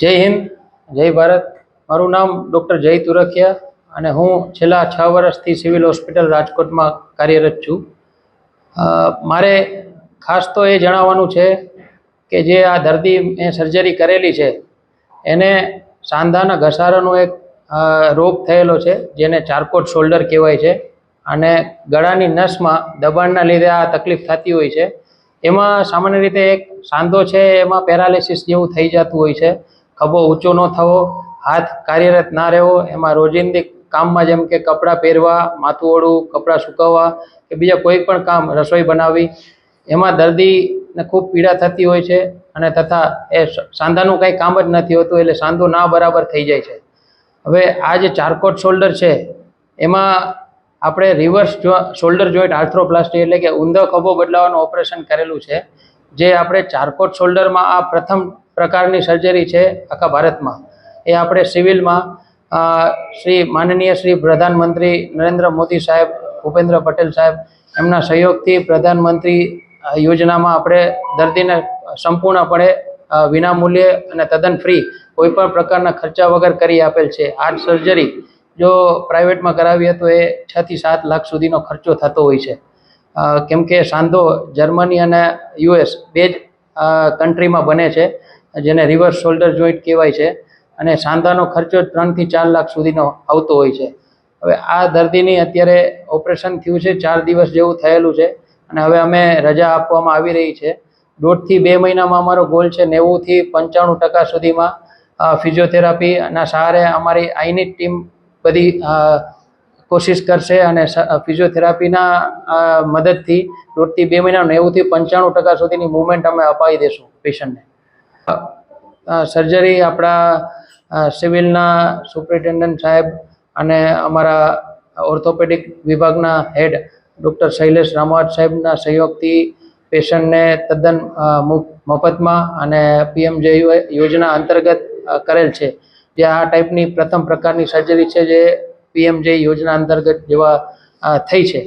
જય હિન્દ, જય ભારત. મારું નામ ડૉક્ટર જય તુરખિયા અને હું છેલ્લા છ વર્ષથી સિવિલ હોસ્પિટલ રાજકોટમાં કાર્યરત છું. મારે ખાસ તો એ જણાવવાનું છે કે જે આ દર્દી મેં સર્જરી કરેલી છે, એને સાંધાના ઘસારાનો એક રોગ થયેલો છે, જેને ચારકોટ શોલ્ડર કહેવાય છે અને ગળાની નસમાં દબાણના લીધે આ તકલીફ થતી હોય છે. એમાં સામાન્ય રીતે એક સાંધો છે, એમાં પેરાલિસિસ જેવું થઈ જતું હોય છે. ખભો ઊંચો ન થવો, હાથ કાર્યરત ના રહેવો, એમાં રોજિંદી કામમાં જેમ કે કપડાં પહેરવા, માથું ઓળવું, કપડાં સુકવવા કે બીજા કોઈ પણ કામ રસોઈ બનાવવી, એમાં દર્દીને ખૂબ પીડા થતી હોય છે અને તથા એ સાંધાનું કંઈ કામ જ નથી હોતું એટલે સાંધો ના બરાબર થઈ જાય છે. હવે આ જે ચારકોટ શોલ્ડર છે, એમાં આપણે રિવર્સ જો શોલ્ડર જોઈન્ટ આર્થ્રોપ્લાસ્ટી એટલે કે ઊંધો ખભો બદલાવાનું ઓપરેશન કરેલું છે, જે આપણે ચારકોટ શોલ્ડરમાં આ પ્રથમ પ્રકારની સર્જરી છે આખા ભારતમાં. એ આપણે સિવિલમાં શ્રી માનનીય શ્રી પ્રધાનમંત્રી નરેન્દ્ર મોદી સાહેબ, ભૂપેન્દ્ર પટેલ સાહેબ, એમના સહયોગથી પ્રધાનમંત્રી યોજનામાં આપણે દર્દીને સંપૂર્ણપણે વિનામૂલ્યે અને તદ્દન ફ્રી કોઈપણ પ્રકારના ખર્ચા વગર કરી આપેલ છે. આ સર્જરી જો પ્રાઇવેટમાં કરાવીએ તો એ છથી સાત લાખ સુધીનો ખર્ચો થતો હોય છે. કેમ કે સાંધો જર્મની અને યુએસ બે જ કન્ટ્રીમાં બને છે, જેને રિવર્સ શોલ્ડર જોઈન્ટ કહેવાય છે અને સાંધાનો ખર્ચો ત્રણથી ચાર લાખ સુધીનો આવતો હોય છે. હવે આ દર્દીની અત્યારે ઓપરેશન થયું છે, ચાર દિવસ જેવું થયેલું છે અને હવે અમે રજા આપવામાં આવી રહી છે. દોઢથી બે મહિનામાં અમારો ગોલ છે નેવુંથી પંચાણું ટકા સુધીમાં ફિઝિયોથેરાપીના સહારે અમારી આઈની ટીમ બધી કોશિશ કરશે અને ફિઝિયોથેરાપીના મદદથી દોઢથી બે મહિના નેવુંથી પંચાણું ટકા સુધીની મુવમેન્ટ અમે અપાવી દઈશું પેશન્ટને. સર્જરી આપણા સિવિલના સુપ્રિન્ટેન્ડન્ટ સાહેબ અને અમારા ઓર્થોપેડિક વિભાગના હેડ ડૉક્ટર શૈલેષ રામાવત સાહેબના સહયોગથી પેશન્ટને તદ્દન મફતમાં અને પીએમજે યોજના અંતર્ગત કરેલ છે. જે આ ટાઈપની પ્રથમ પ્રકારની સર્જરી છે જે પીએમજે યોજના અંતર્ગત જેવા થઈ છે.